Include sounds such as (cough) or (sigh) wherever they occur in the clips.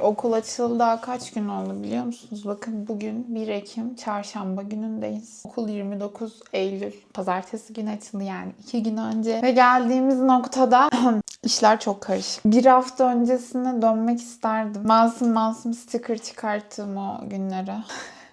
okul açıldı daha kaç gün oldu biliyor musunuz? Bakın bugün 1 Ekim çarşamba günündeyiz. Okul 29 Eylül pazartesi günü açıldı yani 2 gün önce. Ve geldiğimiz noktada (clears throat) işler çok karışık. Bir hafta öncesine dönmek isterdim. Masum masum sticker çıkarttığım o günlere.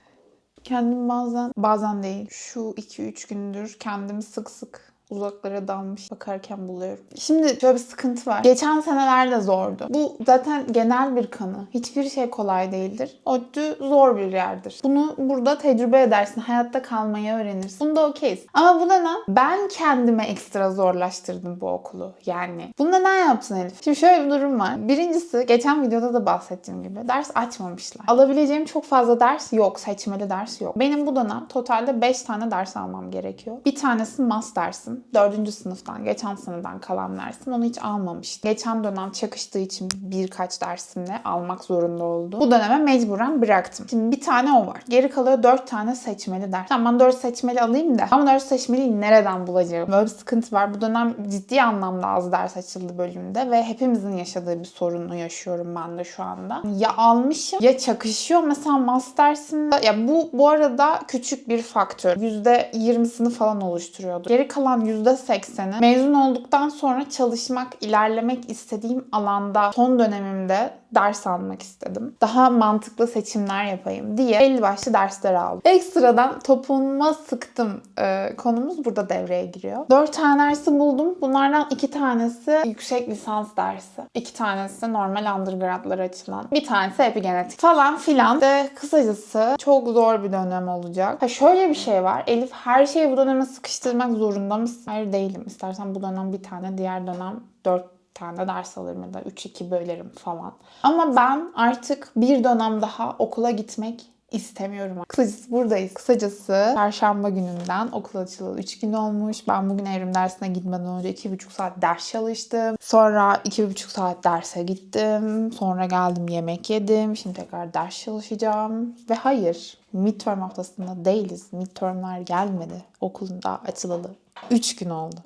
(laughs) Kendim bazen, bazen değil şu 2-3 gündür kendimi sık sık uzaklara dalmış bakarken buluyorum. Şimdi şöyle bir sıkıntı var. Geçen seneler de zordu. Bu zaten genel bir kanı. Hiçbir şey kolay değildir. ODTÜ zor bir yerdir. Bunu burada tecrübe edersin. Hayatta kalmayı öğrenirsin. Bunda okeyiz. Ama bu dönem ben kendime ekstra zorlaştırdım bu okulu. Yani bunu neden yapsın Elif? Şimdi şöyle bir durum var. Birincisi geçen videoda da bahsettiğim gibi ders açmamışlar. Alabileceğim çok fazla ders yok. Seçmeli ders yok. Benim bu dönem totalde 5 tane ders almam gerekiyor. Bir tanesi mas dersim. 4. sınıftan, geçen seneden kalan dersim. Onu hiç almamıştım. Geçen dönem çakıştığı için birkaç dersimle almak zorunda oldu. Bu döneme mecburen bıraktım. Şimdi bir tane o var. Geri kalıyor 4 tane seçmeli ders. Tamam ben 4 seçmeli alayım da ama 4 seçmeliyi nereden bulacağım? Böyle bir sıkıntı var. Bu dönem ciddi anlamda az ders açıldı bölümde ve hepimizin yaşadığı bir sorunu yaşıyorum ben de şu anda. Ya almışım ya çakışıyor. Mesela mastersinde ya bu bu arada küçük bir faktör. %20'sini falan oluşturuyordu. Geri kalan %80'i mezun olduktan sonra çalışmak, ilerlemek istediğim alanda son dönemimde ders almak istedim. Daha mantıklı seçimler yapayım diye belli başlı dersler aldım. Ekstradan topuğuma sıktım e, konumuz burada devreye giriyor. 4 tane dersi buldum. Bunlardan 2 tanesi yüksek lisans dersi. 2 tanesi normal undergradlara açılan. Bir tanesi epigenetik falan filan. De kısacası çok zor bir dönem olacak. Ha şöyle bir şey var. Elif her şeyi bu döneme sıkıştırmak zorunda mısın? Hayır değilim. İstersen bu dönem bir tane, diğer dönem 4 tane ders alırım ya da 3-2 bölerim falan. Ama ben artık bir dönem daha okula gitmek istemiyorum. Kısacası buradayız. Kısacası çarşamba gününden okul açılalı 3 gün olmuş. Ben bugün evrim dersine gitmeden önce 2,5 saat ders çalıştım. Sonra 2,5 saat derse gittim. Sonra geldim yemek yedim. Şimdi tekrar ders çalışacağım. Ve hayır midterm haftasında değiliz. Midtermler gelmedi. Okulun daha açılalı 3 gün oldu.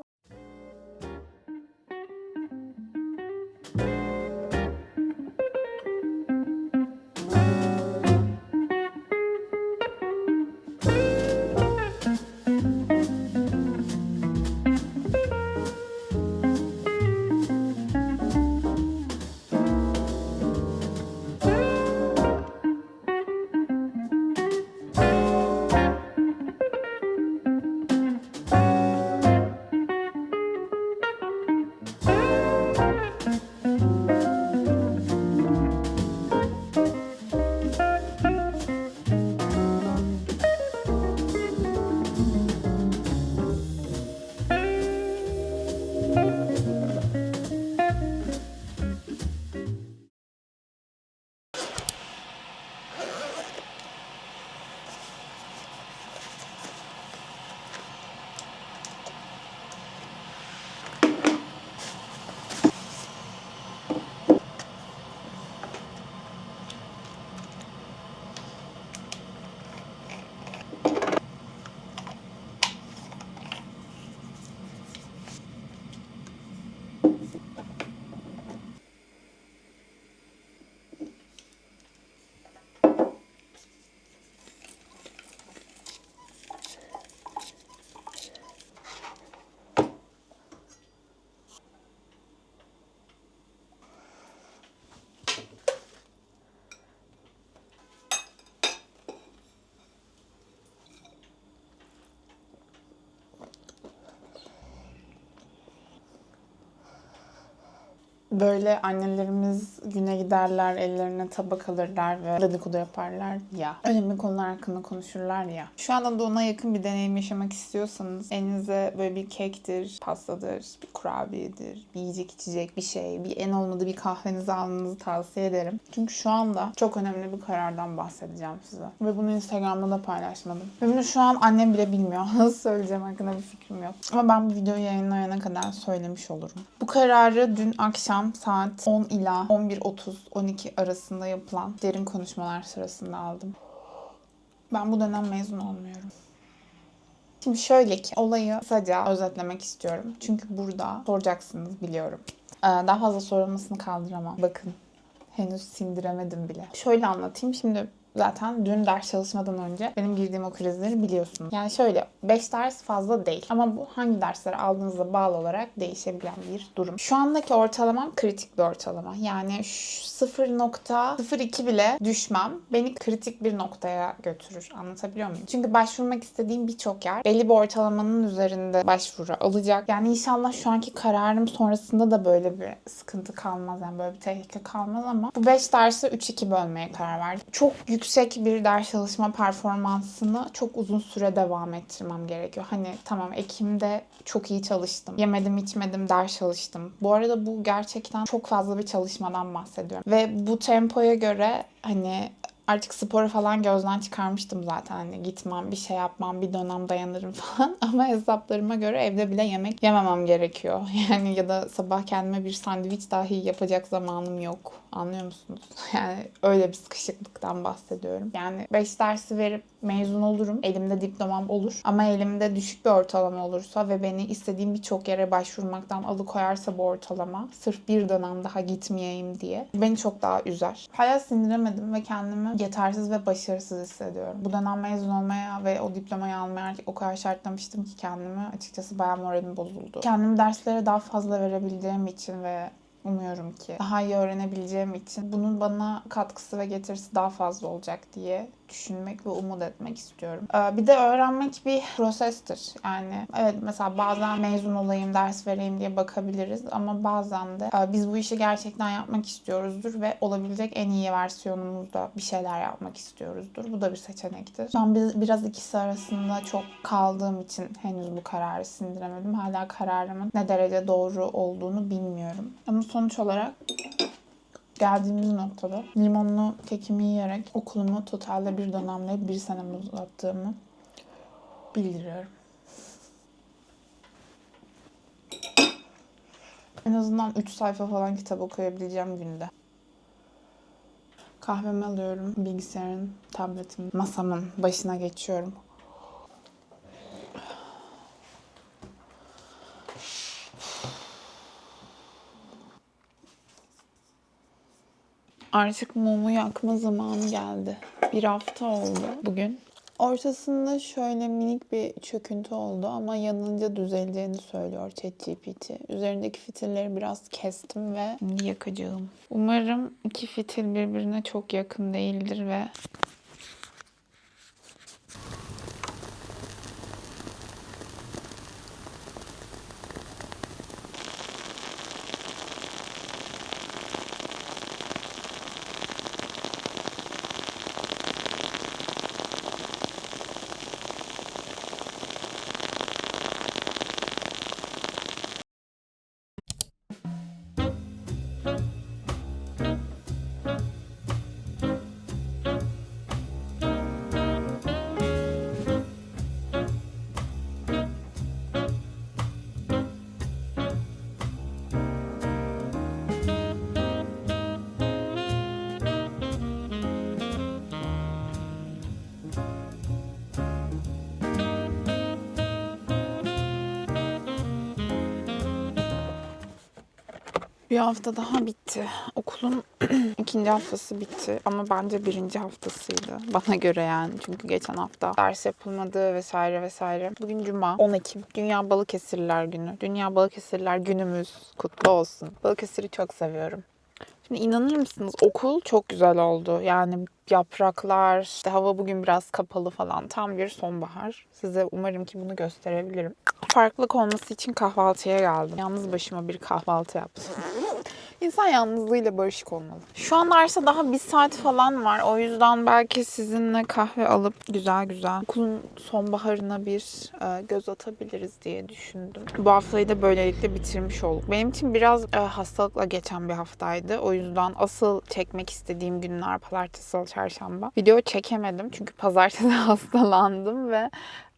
Böyle annelerimiz güne giderler, ellerine tabak alırlar ve dedikodu yaparlar ya. Önemli konular hakkında konuşurlar ya. Şu anda da ona yakın bir deneyim yaşamak istiyorsanız elinize böyle bir kektir, pastadır, bir kurabiyedir, bir yiyecek içecek bir şey, bir en olmadı bir kahvenizi almanızı tavsiye ederim. Çünkü şu anda çok önemli bir karardan bahsedeceğim size. Ve bunu Instagram'da da paylaşmadım. Ve bunu şu an annem bile bilmiyor. (laughs) Nasıl söyleyeceğim hakkında bir fikrim yok. Ama ben bu videoyu yayınlayana kadar söylemiş olurum. Bu kararı dün akşam saat 10 ila 11.30 12 arasında yapılan derin konuşmalar sırasında aldım. Ben bu dönem mezun olmuyorum. Şimdi şöyle ki olayı kısaca özetlemek istiyorum. Çünkü burada soracaksınız biliyorum. Ee, Daha fazla sorulmasını kaldıramam. Bakın Henüz sindiremedim bile. Şöyle anlatayım. Şimdi zaten dün ders çalışmadan önce benim girdiğim o krizleri biliyorsunuz. Yani şöyle 5 ders fazla değil. Ama bu hangi dersleri aldığınıza bağlı olarak değişebilen bir durum. Şu andaki ortalamam kritik bir ortalama. Yani şu 0.02 bile düşmem beni kritik bir noktaya götürür. Anlatabiliyor muyum? Çünkü başvurmak istediğim birçok yer belli bir ortalamanın üzerinde başvuru alacak. Yani inşallah şu anki kararım sonrasında da böyle bir sıkıntı kalmaz. Yani böyle bir tehlike kalmaz ama bu 5 dersi 3-2 bölmeye karar verdim. Çok yüksek bir ders çalışma performansını çok uzun süre devam ettirmem gerekiyor. Hani tamam Ekim'de çok iyi çalıştım. Yemedim içmedim ders çalıştım. Bu arada bu gerçekten çok fazla bir çalışmadan bahsediyorum. Ve bu tempoya göre hani artık sporu falan gözden çıkarmıştım zaten. Hani gitmem, bir şey yapmam, bir dönem dayanırım (laughs) falan. Ama hesaplarıma göre evde bile yemek yememem gerekiyor. (laughs) Yani ya da sabah kendime bir sandviç dahi yapacak zamanım yok. Anlıyor musunuz? (laughs) Yani öyle bir sıkışıklıktan bahsediyorum. Yani 5 dersi verip mezun olurum. Elimde diplomam olur. Ama elimde düşük bir ortalama olursa ve beni istediğim birçok yere başvurmaktan alıkoyarsa bu ortalama sırf bir dönem daha gitmeyeyim diye beni çok daha üzer. Hala sindiremedim ve kendimi yetersiz ve başarısız hissediyorum. Bu dönem mezun olmaya ve o diplomayı almaya o kadar şartlamıştım ki kendimi açıkçası bayağı moralim bozuldu. Kendimi derslere daha fazla verebileceğim için ve umuyorum ki daha iyi öğrenebileceğim için bunun bana katkısı ve getirisi daha fazla olacak diye düşünmek ve umut etmek istiyorum. Ee, Bir de öğrenmek bir prosestir. Yani evet mesela bazen mezun olayım, ders vereyim diye bakabiliriz ama bazen de e, biz bu işi gerçekten yapmak istiyoruzdur ve olabilecek en iyi versiyonumuzda bir şeyler yapmak istiyoruzdur. Bu da bir seçenektir. Ben biz- biraz ikisi arasında çok kaldığım için henüz bu kararı sindiremedim. Hala kararımın ne derece doğru olduğunu bilmiyorum. Ama sonuç olarak geldiğimiz noktada limonlu kekimi yiyerek okulumu totalde bir dönemle bir senemi uzattığımı bildiriyorum. En azından 3 sayfa falan kitap okuyabileceğim günde. Kahvemi alıyorum. Bilgisayarın, tabletim, masamın başına geçiyorum. Artık mumu yakma zamanı geldi. Bir hafta oldu bugün. Ortasında şöyle minik bir çöküntü oldu ama yanınca düzeleceğini söylüyor ChatGPT. Üzerindeki fitilleri biraz kestim ve yakacağım. Umarım iki fitil birbirine çok yakın değildir ve Bir hafta daha bitti. Okulun (clears throat) ikinci haftası bitti ama bence birinci haftasıydı. Bana göre yani. Çünkü geçen hafta ders yapılmadı vesaire vesaire. Bugün Cuma 10 Ekim. Dünya Balıkesirliler Günü. Dünya Balıkesirliler Günümüz kutlu olsun. Balıkesir'i çok seviyorum. Şimdi inanır mısınız okul çok güzel oldu. Yani yapraklar, işte hava bugün biraz kapalı falan. Tam bir sonbahar. Size umarım ki bunu gösterebilirim. Farklılık olması için kahvaltıya geldim. Yalnız başıma bir kahvaltı yaptım. İnsan yalnızlığıyla barışık olmalı. Şu an derse daha bir saat falan var. O yüzden belki sizinle kahve alıp güzel güzel okulun sonbaharına bir e, göz atabiliriz diye düşündüm. Bu haftayı da böylelikle bitirmiş olduk. Benim için biraz e, hastalıkla geçen bir haftaydı. O yüzden asıl çekmek istediğim günler pazartesi, çarşamba. Video çekemedim çünkü pazartesi (laughs) hastalandım ve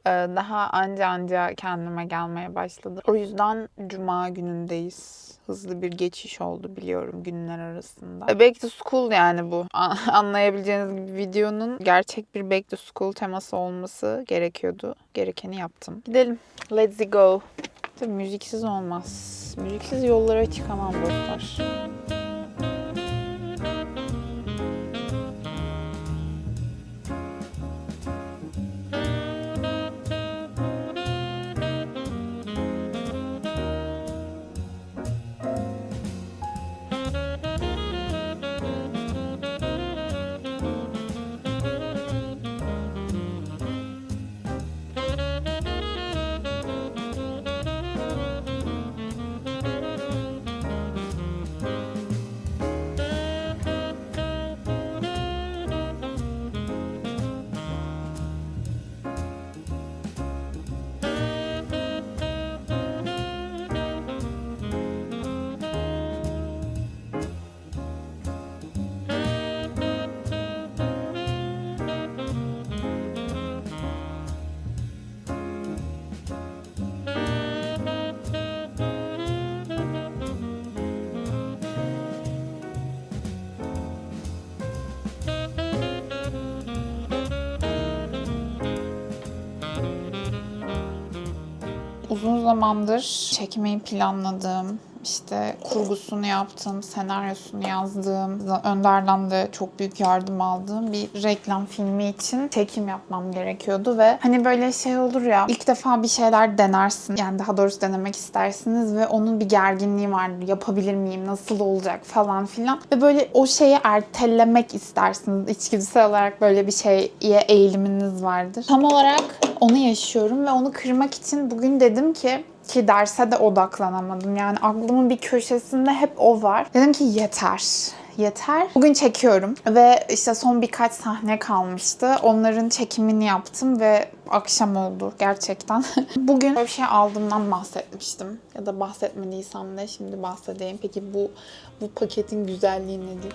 daha anca anca kendime gelmeye başladı. O yüzden cuma günündeyiz. Hızlı bir geçiş oldu biliyorum günler arasında. E, Back to school yani bu. (laughs) An- Anlayabileceğiniz gibi videonun gerçek bir back to school teması olması gerekiyordu. Gerekeni yaptım. Gidelim. Let's go. Tabii müziksiz olmaz. Müziksiz yollara çıkamam dostlar. Uzun zamandır çekmeyi planladığım, işte kurgusunu yaptığım, senaryosunu yazdığım, Önder'den de çok büyük yardım aldığım bir reklam filmi için çekim yapmam gerekiyordu ve hani böyle şey olur ya ilk defa bir şeyler denersin. Yani daha doğrusu denemek istersiniz ve onun bir gerginliği vardır. Yapabilir miyim? Nasıl olacak falan filan. Ve böyle o şeyi ertelemek istersiniz. İçgüdüsel olarak böyle bir şeye eğiliminiz vardır. Tam olarak onu yaşıyorum ve onu kırmak için bugün dedim ki ki derse de odaklanamadım. Yani aklımın bir köşesinde hep o var. Dedim ki yeter. Yeter. Bugün çekiyorum ve işte son birkaç sahne kalmıştı. Onların çekimini yaptım ve akşam oldu gerçekten. (laughs) Bugün bir şey aldığımdan bahsetmiştim. Ya da bahsetmediysem de şimdi bahsedeyim. Peki bu bu paketin güzelliği nedir?